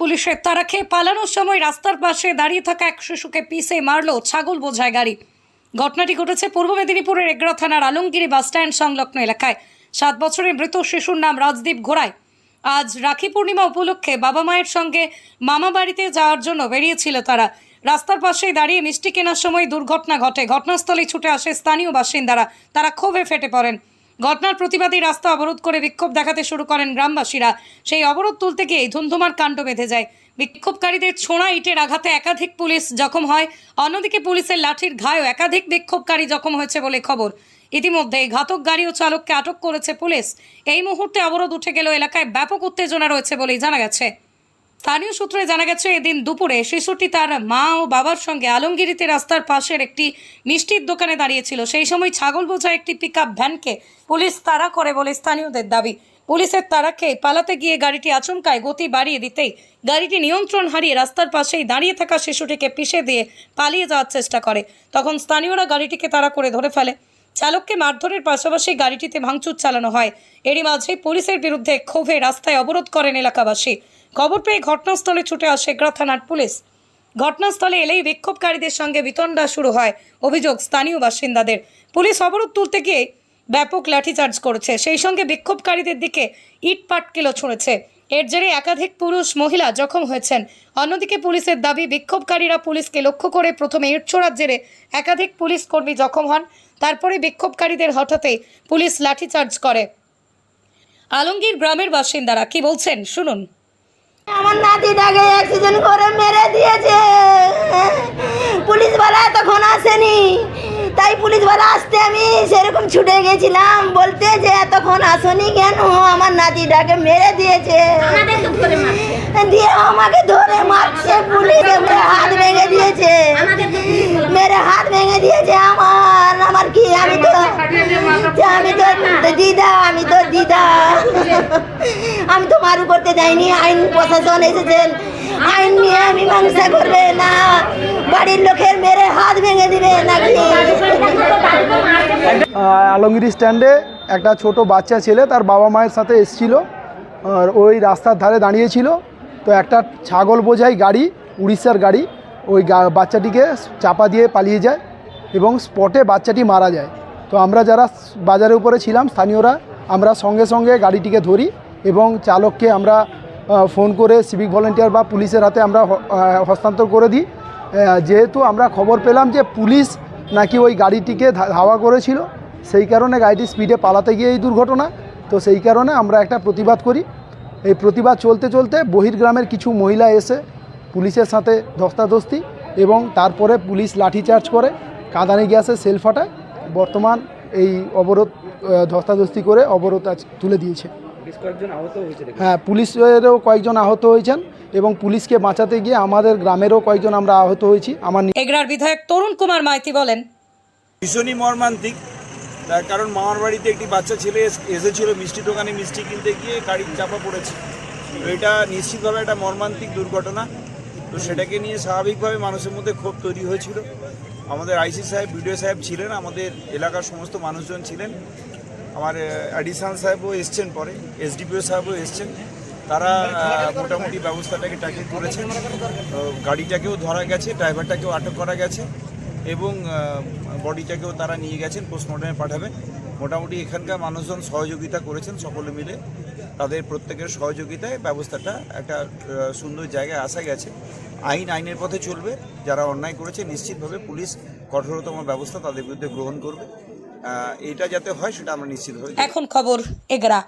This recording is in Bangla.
পুলিশের তারা খেয়ে পালানোর সময় রাস্তার পাশে দাঁড়িয়ে থাকা এক শিশুকে পিষে মারল ছাগল বোঝায় গাড়ি। ঘটনাটি ঘটেছে পূর্ব মেদিনীপুরের এগরা থানার আলমগিরি বাসস্ট্যান্ড সংলগ্ন এলাকায়। সাত বছরের মৃত শিশুর নাম রাজদীপ ঘোড়ায় আজ রাখি পূর্ণিমা উপলক্ষে বাবা মায়ের সঙ্গে মামা বাড়িতে যাওয়ার জন্য বেরিয়েছিল তারা। রাস্তার পাশেই দাঁড়িয়ে মিষ্টি কেনার সময় দুর্ঘটনা ঘটে। ঘটনাস্থলে ছুটে আসে স্থানীয় বাসিন্দারা। তারা ক্ষোভে ফেটে পড়েন। ঘটনার প্রতিবাদী রাস্তা অবরোধ করে বিক্ষোভ দেখাতে শুরু করেন গ্রামবাসীরা। সেই অবরোধ তুলতে গিয়ে ধুমধুমার কাণ্ড বেঁধে যায়। বিক্ষোভকারীদের ছোঁড়া ইটের আঘাতে একাধিক পুলিশ জখম হয়। অন্যদিকে পুলিশের লাঠির ঘায়েও একাধিক বিক্ষোভকারী জখম হয়েছে বলে খবর। ইতিমধ্যে ঘাতক গাড়ি ও চালককে আটক করেছে পুলিশ। এই মুহূর্তে অবরোধ উঠে গেল এলাকায় ব্যাপক উত্তেজনা রয়েছে বলেই জানা গেছে। স্থানীয় সূত্রে জানা গেছে, এদিন দুপুরে শিশুটি তার মা ও বাবার সঙ্গে আলমগিরিতে রাস্তার পাশের একটি মিষ্টির দোকানে দাঁড়িয়েছিল। সেই সময় ছাগল বোঝা একটি পিক ভ্যানকে পুলিশ তাড়া করে বলে স্থানীয়দের দাবি। পুলিশের তাড়া খেয়ে পালাতে গিয়ে গাড়িটি আচমকায় গতি বাড়িয়ে দিতেই গাড়িটি নিয়ন্ত্রণ হারিয়ে রাস্তার পাশেই দাঁড়িয়ে থাকা শিশুটিকে পিষে দিয়ে পালিয়ে যাওয়ার চেষ্টা করে। তখন স্থানীয়রা গাড়িটিকে তাড়া করে ধরে ফেলে। চালককে মারধরের পাশাপাশি গাড়িটিতে ভাঙচুর চালানো হয়। এরই মাঝে পুলিশের বিরুদ্ধে ক্ষোভে রাস্তায় অবরোধ করেন এলাকাবাসী। খবর পেয়ে ঘটনাস্থলে ছুটে আসে এগরা থানার পুলিশ। ঘটনাস্থলে এলেই বিক্ষোভকারীদের সঙ্গে বিতণ্ডা শুরু হয়, অভিযোগ স্থানীয় বাসিন্দাদের। পুলিশ অবরোধ তুলতে গিয়ে ব্যাপক লাঠিচার্জ করেছে। সেই সঙ্গে বিক্ষোভকারীদের দিকে ইট পাটকেলও ছুঁড়েছে। এর জেরে একাধিক পুরুষ মহিলা জখম হয়েছেন। অন্যদিকে পুলিশের দাবি, বিক্ষোভকারীরা পুলিশকে লক্ষ্য করে প্রথমে ইট ছোড়ার জেরে একাধিক পুলিশ কর্মী জখম হন, তারপরে বিক্ষোভকারীদের হঠাৎই পুলিশ লাঠিচার্জ করে। আলমগীর গ্রামের বাসিন্দারা কি বলছেন? শুনুন। আমার নাতিটাকে অ্যাক্সিডেন্ট করে মেরে দিয়েছে। পুলিশ পুলিশওয়ালা তখন আসেনি। পুলিশওয়ালা আসতে আমি সেরকম ছুটে গেছিলাম। বলতে যে এতক্ষণ আসনি কেন? আমার নাতিটাকে মেরে দিয়েছে। দিয়ে আমাকে ধরে মারছে পুলিশ হাত ভেঙে দিয়েছে। মেরে হাত ভেঙে দিয়েছে আমার। আমার কি আমি তো আমি তো দিদা আমি তো দিদা। আমি তো মারু করতে যাইনি। আইন প্রশাসন এসেছেন। আইন নিয়ে আমি মীমাংসা করবে না। বাড়ির লোকের মেরে হাত ভেঙে দিবে নাকি? স্ট্যান্ডে একটা ছোট বাচ্চা ছেলে তার বাবা মায়ের সাথে এসছিল, আর ওই রাস্তার ধারে দাঁড়িয়েছিল। তো একটা ছাগল বোঝাই গাড়ি, উড়িষ্যার গাড়ি, ওই বাচ্চাটিকে চাপা দিয়ে পালিয়ে যায় এবং স্পটে বাচ্চাটি মারা যায়। তো আমরা যারা বাজারের উপরে ছিলাম, স্থানীয়রা, আমরা সঙ্গে সঙ্গে গাড়িটিকে ধরি এবং চালককে আমরা ফোন করে, সিভিক ভলেন্টিয়ার বা পুলিশের হাতে আমরা হস্তান্তর করে দিই। যেহেতু আমরা খবর পেলাম যে পুলিশ নাকি ওই গাড়িটিকে ধাওয়া করেছিল, সেই কারণে গাড়িটি স্পিডে পালাতে গিয়ে এই দুর্ঘটনা। তো সেই কারণে আমরা একটা প্রতিবাদ করি। এই প্রতিবাদ চলতে চলতে বহির্গ্রামের কিছু মহিলা এসে পুলিশের সাথে ধস্তাধস্তি এবং তারপরে পুলিশ লাঠিচার্জ করে, কাঁদানে গ্যাসে সেল ফাটায় বর্তমান এই অবরোধ ধস্তাধস্তি করে অবরোধ আজ তুলে দিয়েছে। হ্যাঁ পুলিশেরও কয়েকজন আহত হয়েছেন এবং পুলিশকে বাঁচাতে গিয়ে আমাদের গ্রামেরও কয়েকজন আমরা আহত হয়েছি। আমার এগরার বিধায়ক তরুণ কুমার মাইতি বলেন ভীষণই মর্মান্তিক। তার কারণ মামার বাড়িতে একটি বাচ্চা ছেলে এস- এসেছিল মিষ্টি দোকানে মিষ্টি কিনতে গিয়ে গাড়ির চাপা পড়েছে। তো এটা নিশ্চিতভাবে একটা মর্মান্তিক দুর্ঘটনা। তো সেটাকে নিয়ে স্বাভাবিকভাবে মানুষের মধ্যে ক্ষোভ তৈরি হয়েছিল। আমাদের আইসি সাহেব বিডিও সাহেব ছিলেন আমাদের এলাকার সমস্ত মানুষজন ছিলেন। আমার অ্যাডিশনাল সাহেবও এসছেন পরে, এসডিপিও সাহেবও এসছেন। তারা মোটামুটি ব্যবস্থাটাকে ট্যাকেল করেছেন। গাড়িটাকেও ধরা গেছে, ড্রাইভারটাকেও আটক করা গেছে এবং বডিটাকেও তারা নিয়ে গেছেন, পোস্টমর্টমে পাঠাবেন। মোটামুটি এখানকার মানুষজন সহযোগিতা করেছেন সকলে মিলে। তাদের প্রত্যেকের সহযোগিতায় ব্যবস্থাটা একটা সুন্দর জায়গায় আসা গেছে। আইন আইনের পথে চলবে, যারা অন্যায় করেছে, নিশ্চিতভাবে পুলিশ কঠোরতম ব্যবস্থা তাদের বিরুদ্ধে গ্রহণ করবে। এটা যাতে হয় সেটা আমরা নিশ্চিতভাবে এখন খবর এগরা।